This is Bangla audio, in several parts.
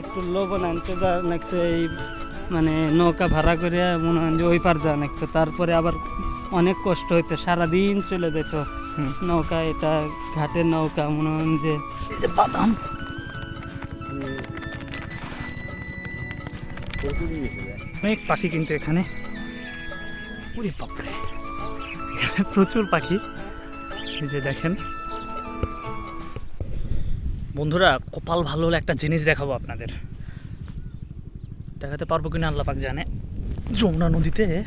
একটু লবণ আনতে যান একটু এই মানে নৌকা ভাড়া করে মনে হয় যে ওই পার যান একটু তারপরে আবার অনেক কষ্ট হইতো সারাদিন চলে যেত। নৌকা এটা ঘাটের নৌকা মনে হয় যে বাদাম। অনেক পাখি কিন্তু এখানে। ওরে বাপরে এখানে প্রচুর পাখি। এই যে দেখেন বন্ধুরা, কপাল ভালো হলে একটা জিনিস দেখাবো আপনাদের। দেখাতে পারব কিনা আল্লাহ পাক জানে। যমুনা নদীতে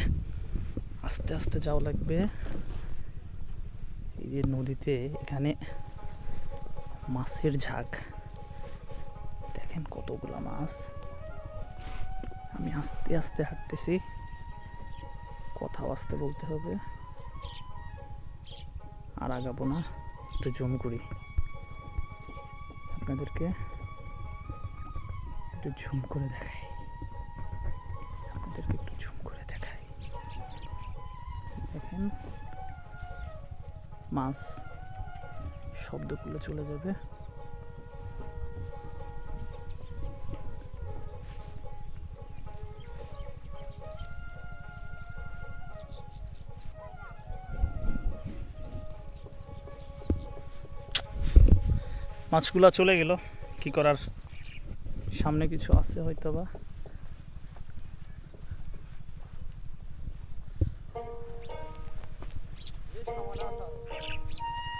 আস্তে আস্তে যাওয়া লাগবে। এই যে নদীতে এখানে মাছের ঝাঁক। দেখেন কতগুলা মাছ। আমি আস্তে আস্তে হাঁটতেছি। কথাও আস্তে বলতে হবে। আর আগাবো না, একটু জম করি। আপনাদেরকে একটু ঝুম করে দেখাই। আপনাদেরকে একটু ঝুম করে দেখাই। দেখেন, মাছ শব্দগুলো চলে যাবে। মাছগুলা চলে গেল। কি করার? সামনে কিছু আছে হয়তো বা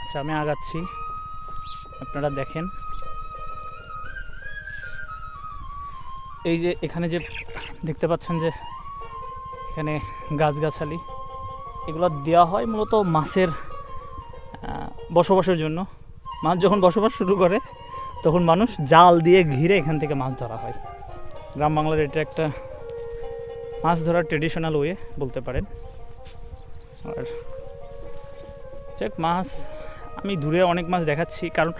আচ্ছা আমি আগাচ্ছি। আপনারা দেখেন। এই যে এখানে যে দেখতে পাচ্ছেন যে এখানে গাছগাছালি, এগুলো দেওয়া হয় মূলত মাছের বসবাসের জন্য। মাছ যখন বসবাস শুরু করে, তখন মানুষ জাল দিয়ে ঘিরে এখান থেকে মাছ ধরা হয়। গ্রাম বাংলার এটা একটা মাছ ধরার ট্রেডিশনাল ওয়ে বলতে পারেন। আর যাক, মাছ, আমি দূরে অনেক মাছ দেখাচ্ছি, কারণ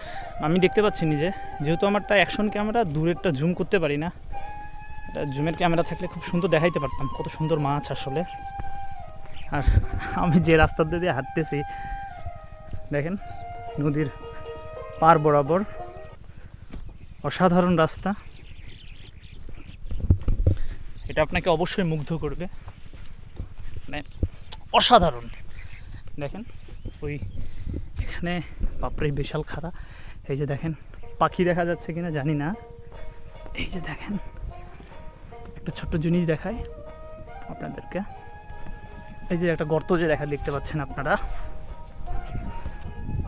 আমি দেখতে পাচ্ছি নিজে যেহেতু আমারটা অ্যাকশন ক্যামেরা দূরেরটা জুম করতে পারি না। এটা জুমের ক্যামেরা থাকলে খুব সুন্দর দেখাইতে পারতাম, কত সুন্দর মাছ আসলে। আর আমি যে রাস্তা দিয়ে হাঁটতেছি, দেখেন, নদীর পার বরাবর। অসাধারণ রাস্তা। এটা আপনাকে অবশ্যই মুগ্ধ করবে। মানে অসাধারণ। দেখেন, ওই এখানে, বাপরে, বিশাল খাড়া। এই যে দেখেন, পাখি দেখা যাচ্ছে কিনা জানি না। এই যে দেখেন, একটা ছোট্ট জিনিস দেখায় আপনাদেরকে। এই যে একটা গর্ত যে দেখা দেখতে পাচ্ছেন আপনারা।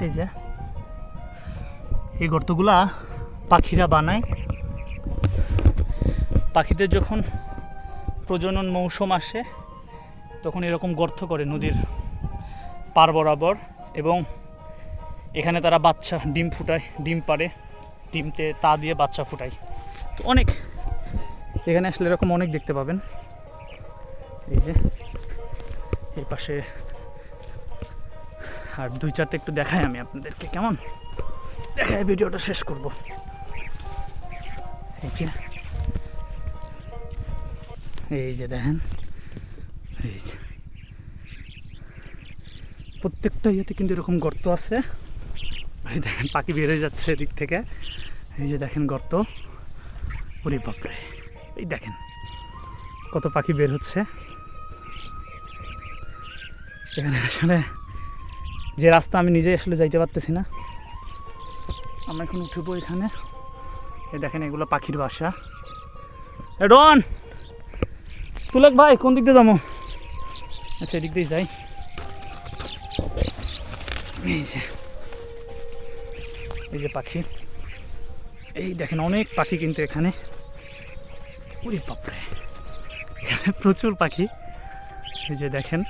এই যে এই গর্তগুলা পাখিরা বানায়। পাখিদের যখন প্রজনন মৌসুম আসে, তখন এরকম গর্ত করে নদীর পার বরাবর এবং এখানে তারা বাচ্চা ডিম ফুটায়, ডিম পারে ডিমতে তা দিয়ে বাচ্চা ফুটায়। তো অনেক, এখানে আসলে এরকম অনেক দেখতে পাবেন। এই যে এই পাশে আর দুই চারটে একটু দেখাই আমি আপনাদেরকে, কেমন? দেখায় ভিডিওটা শেষ করব। এই যে। এই যে দেখেন। এই যে। প্রত্যেকটা ইয়েতে কিন্তু এরকম গর্ত আছে। এই দেখেন, পাখি বের হয়ে যাচ্ছে এদিক থেকে। এই যে দেখেন গর্ত। ওরে বাপরে। এই দেখেন, কত পাখি বের হচ্ছে। এখানে আসলে যে রাস্তা আমি নিজে আসলে যাইতে পারতেছি না। আমরা এখন উঠবো এখানে। এই দেখেন, এগুলো পাখির বাসা। এ, ডন! তুলেক ভাই, কোন দিক দিয়ে যাব? আচ্ছা এদিক দিয়ে যাই। এই যে এই যে পাখি। এই দেখেন, অনেক পাখি কিন্তু এখানে। ওরে বাপরে প্রচুর পাখি। এই যে দেখেন।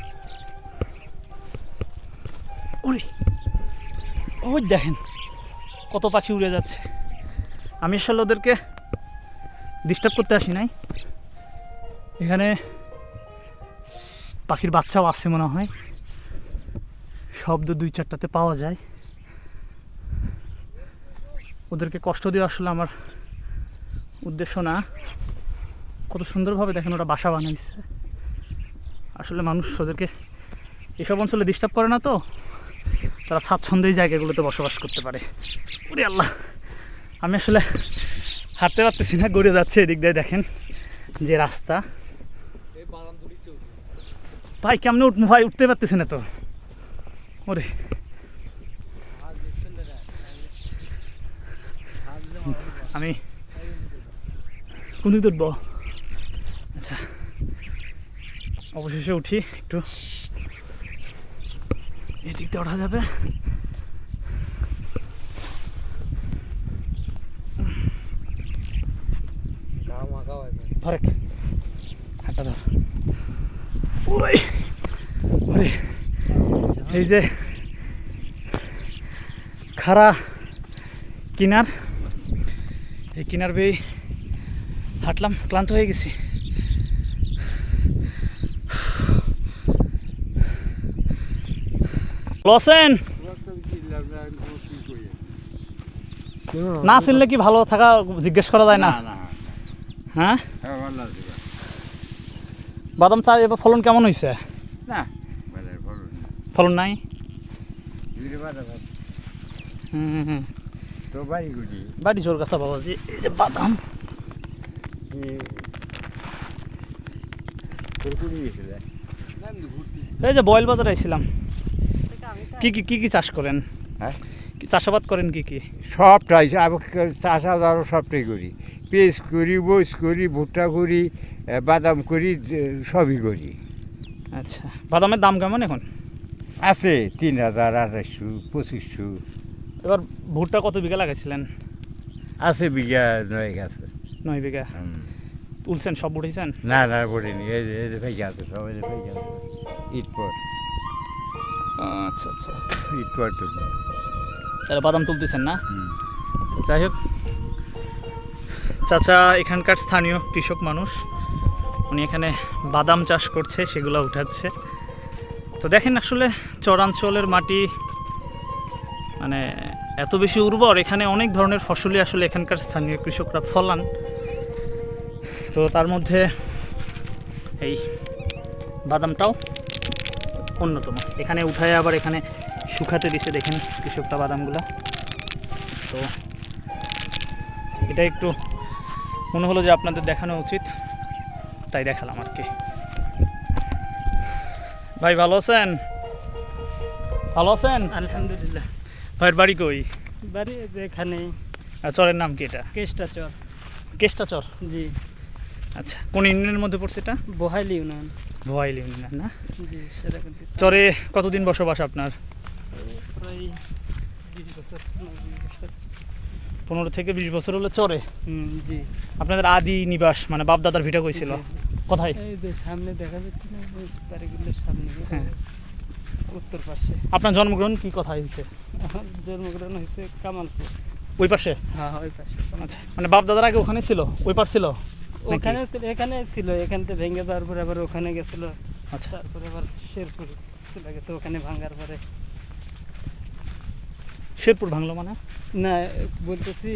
ওরে, ওই দেখেন কত পাখি উড়ে যাচ্ছে। আমি আসলে ওদেরকে ডিস্টার্ব করতে আসি নাই। এখানে পাখির বাচ্চাও আছে মনে হয়। শব্দ দুই চারটাতে পাওয়া যায়। ওদেরকে কষ্ট দেওয়া আসলে আমার উদ্দেশ্য না। কত সুন্দরভাবে দেখেন ওরা বাসা বানাইছে। আসলে মানুষ ওদেরকে এসব অঞ্চলে ডিস্টার্ব করে না তো? তারা স্বাচ্ছন্দ্যে এই জায়গাগুলোতে বসবাস করতে পারে। ওরে আল্লাহ, আমি আসলে হাঁটতে পারতেছি না, গড়ে যাচ্ছে এদিক দিয়ে দেখেন যে রাস্তা। ভাই, কেমনে উঠবো ভাই? উঠতে পারতেছি না তো। ওরে। আমি কোন দিক উঠবো? আচ্ছা অবশেষে উঠি একটু। দিয়ে ওঠা যাবে। হাঁটা ধর। ওই ওরে এই যে খারা কিনার এই কিনার বেয়ে হাঁটলাম ক্লান্ত হয়ে গেছি। লসেন। না চিনলে কি ভালো থাকা জিজ্ঞেস করা যায় না? হ্যাঁ? বাদাম চা এবার ফলন কেমন হয়েছে না ফলন নাই। বাড়ি জোর কাছা বাবাজি এই যে বাদাম। এই যে বয়েল বাজারে আইছিলাম। কি কি কি কি চাষ করেন? হ্যাঁ? কি চাষাবাদ করেন কি কি? সবটাই চাষাবাদ আরও সবটাই করি। পেঁচ করি বইস করি ভুট্টা করি বাদাম করি সবই করি। আচ্ছা বাদামের দাম কেমন এখন? আছে তিন হাজার আঠাশশো পঁচিশশো। এবার ভুট্টা কত বিঘা লাগাইছিলেন? আছে বিঘা নয় আছে নয় বিঘা। তুলছেন সব উঠেছেন? না না পড়েনি এই যে আছে সবাই ঈদ পর। আচ্ছা আচ্ছা। পর তুলি তাহলে বাদাম তুলতেছেন না? যাই হোক। চাচা এখানকার স্থানীয় কৃষক মানুষ উনি এখানে বাদাম চাষ করছে সেগুলো উঠাচ্ছে। তো দেখেন আসলে চরাঞ্চলের মাটি মানে এত বেশি উর্বর এখানে অনেক ধরনের ফসলই আসলে এখানকার স্থানীয় কৃষকরা ফলান। তো তার মধ্যে এই বাদামটাও অন্যতম। এখানে উঠায় আবার এখানে শুকাতে দিছে দেখেন কৃষকটা বাদামগুলা। তো এটা একটু মনে হলো যে আপনাদের দেখানো উচিত তাই দেখালাম আর কি। ভাই ভালো আছেন? ভালো আছেন? আলহামদুলিল্লাহ। ভাইয়ের বাড়ি কই? বাড়ি এখানেই চরের নাম কি এটা? কেষ্টা চর। কেষ্টা চর? জি। আচ্ছা কোন ইউনিয়নের মধ্যে পড়ছে এটা? বহাইল ইউনিয়ন। ভোয়াইল ইউনিয়ন না? চরে কতদিন বসবাস আপনার? প্রায় বছর পনেরো থেকে বিশ বছর হলো চরে? জি। আপনাদের আদি নিবাস মানে বাপদাদার ভিটা কইছিল। কোথায়? সামনে দেখা যাচ্ছে না সামনে হ্যাঁ। উত্তর পাশে। আপনার জন্মগ্রহণ কি কোথায় হয়েছে জন্মগ্রহণ হয়েছে কামালপুর। ওই পাশে? হ্যাঁ ওই পাশে আচ্ছা মানে বাপদাদার আগে ওখানে ছিল? ওই পার ছিল? ওখানে এখানে ছিল এখান থেকে ভেঙে যাওয়ার পরে আবার ওখানে গেছিল। আচ্ছা। তারপরে আবার শেরপুর চলে গেছে ওখানে ভাঙার পরে। শেরপুর ভাঙলো মানে? না বলতেছি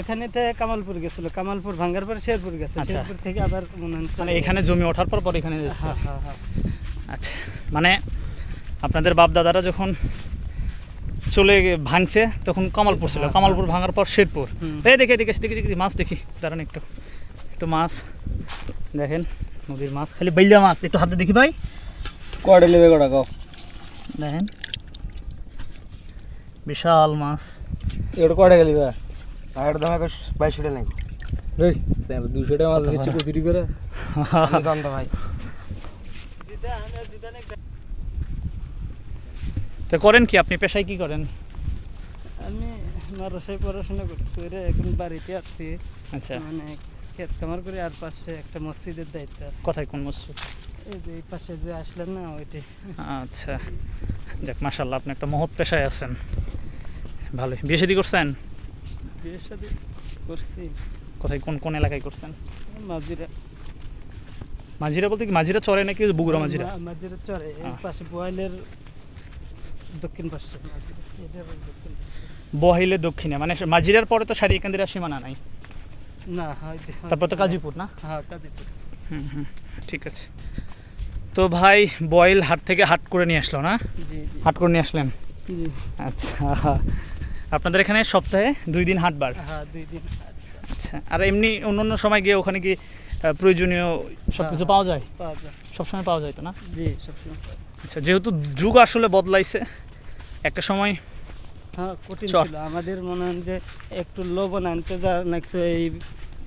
এখানে থেকে কামালপুর গেছিল। কামালপুর ভাঙার পরে শেরপুর গেছে। আচ্ছা। শেরপুর থেকে আবার মানে এখানে জমি ওঠার পর পর এখানে। হ্যাঁ হ্যাঁ হ্যাঁ। আচ্ছা মানে আপনাদের বাপ দাদারা যখন চলে ভাঙছে তখন কামালপুর ছিল। কামালপুর ভাঙার পর শেরপুর। এই দেখে দেখে দেখি দেখি মাছ দেখি দাঁড়ান একটু। একটু মাছ। দেখেন নদীর মাছ। খালি বাইলা মাছ একটু হাতে দেখি ভাই। কড়ে নেবে কড়া গাও দেখেন। বিশাল মাছ। এটা কড়ে গেলি বা আর দাম একবার বাইশশো নাই। রে দুশো টাকা মাছ দিচ্ছে কচুরি করে। জানতো ভাই। তো করেন কি আপনি? পেশায় কি করেন? আমি মাদ্রাসায় পড়াশোনা করছি করে এখন বাড়িতে আসছি আচ্ছা। মানে ক্ষেত কামার করে আর পাশে একটা মসজিদের দায়িত্ব আছে। কোথায় কোন মসজিদ? এই যে এই পাশে যে আসলেন না ওইটি। আচ্ছা। যাক মাশাল্লাহ আপনি একটা মহৎ পেশায় আছেন। ভালোই। বিয়ে শাদী করছেন? বিয়ের সাথে করছি। কোথায় কোন কোন এলাকায় করছেন? মাঝিরা। মাঝিরা বলতে কি মাঝিরা চরে নাকি বগুড়া মাঝিরা? মাঝিরা চরে এই পাশে বোয়ালের দক্ষিণ পাশে। এটার দক্ষিণ পাশে। বহিলে দক্ষিণে মানে মাঝিরার পরে তো সারি একান্দিরা সীমানা নাই। না তারপর তো কাজীপুর না? হ্যাঁ কাজীপুর। হুম হুম ঠিক আছে। তো ভাই বয়েল হাট থেকে হাট করে নিয়ে আসলো না? হাট করে নিয়ে আসলেন? আচ্ছা আপনাদের এখানে সপ্তাহে দুই দিন হাটবার হ্যাঁ দুই দিন আচ্ছা আর এমনি অন্য অন্য সময় গিয়ে ওখানে কি প্রয়োজনীয় সব কিছু হ্যাঁ। পাওয়া যায়। সবসময় পাওয়া যায় তো না? জি সবসময় আচ্ছা যেহেতু যুগ আসলে বদলাইছে একটা সময় কঠিন ছিল। আমাদের মনে হয় যে একটু লবণ আনতে যান একটু এই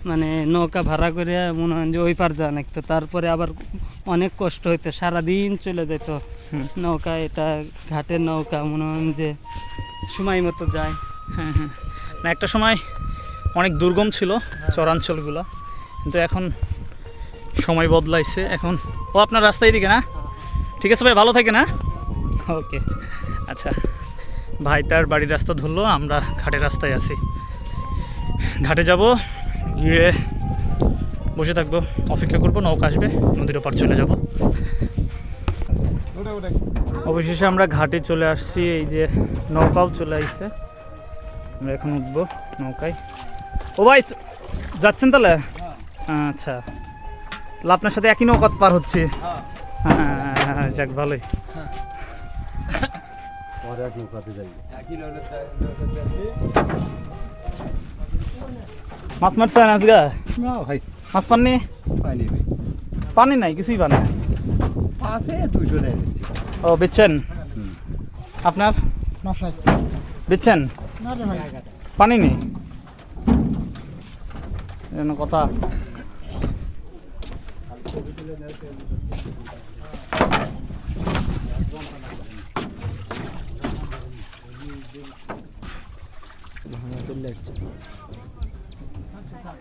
মানে নৌকা ভাড়া করে মনে হয় যে ওই পার যান একটু তারপরে আবার অনেক কষ্ট হইতো সারাদিন চলে যেত নৌকা এটা ঘাটের নৌকা মনে হয় যে সময় মতো যায়। হ্যাঁ হ্যাঁ। না একটা সময় অনেক দুর্গম ছিল চরাঞ্চলগুলো কিন্তু এখন সময় বদলাইছে। এখন ও আপনার রাস্তায় দিকে না? ঠিক আছে ভাই ভালো থাকে না ওকে। আচ্ছা। ভাই তার বাড়ির রাস্তা ধরলো আমরা ঘাটের রাস্তায় আছি। ঘাটে যাব গিয়ে বসে থাকব অপেক্ষা করব নৌকা আসবে নদীর ওপার চলে যাব। অবশেষে আমরা ঘাটে চলে আসছি এই যে নৌকাও চলে আসছে আমরা এখন উঠবো নৌকায়। ও ভাই যাচ্ছেন তাহলে? আচ্ছা। তাহলে আপনার সাথে একই নৌকা পার হচ্ছে। হ্যাঁ। যাক ভালোই। মাছ মারছেন আজগা না ভাই। মাছ পাননি? পাইনি ভাই। পানি নাই কিছুই পানি নাই। আছে দুশো ও বেচছেন? আপনার? মাছ নাই। বেচছেন? পানি নেই কথা।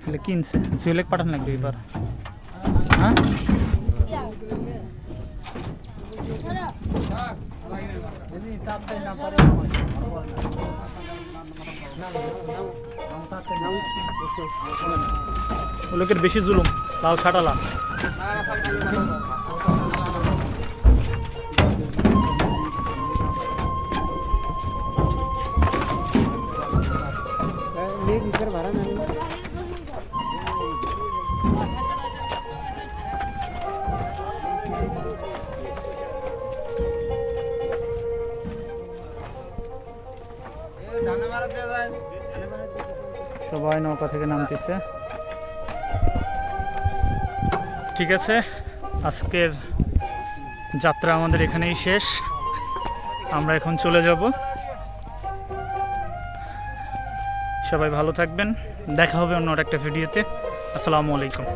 তাহলে কিনছে জুয়েলেক পাঠান লাগবে এবার হ্যাঁ ও লোকের বেশি জুলুম লাল খাটালা সবাই নৌকা থেকে নামতেছে। ঠিক আছে, আজকের যাত্রা আমাদের এখানেই শেষ। আমরা এখন চলে যাব। সবাই ভালো থাকবেন। দেখা হবে অন্য একটা ভিডিওতে। আসসালামু আলাইকুম।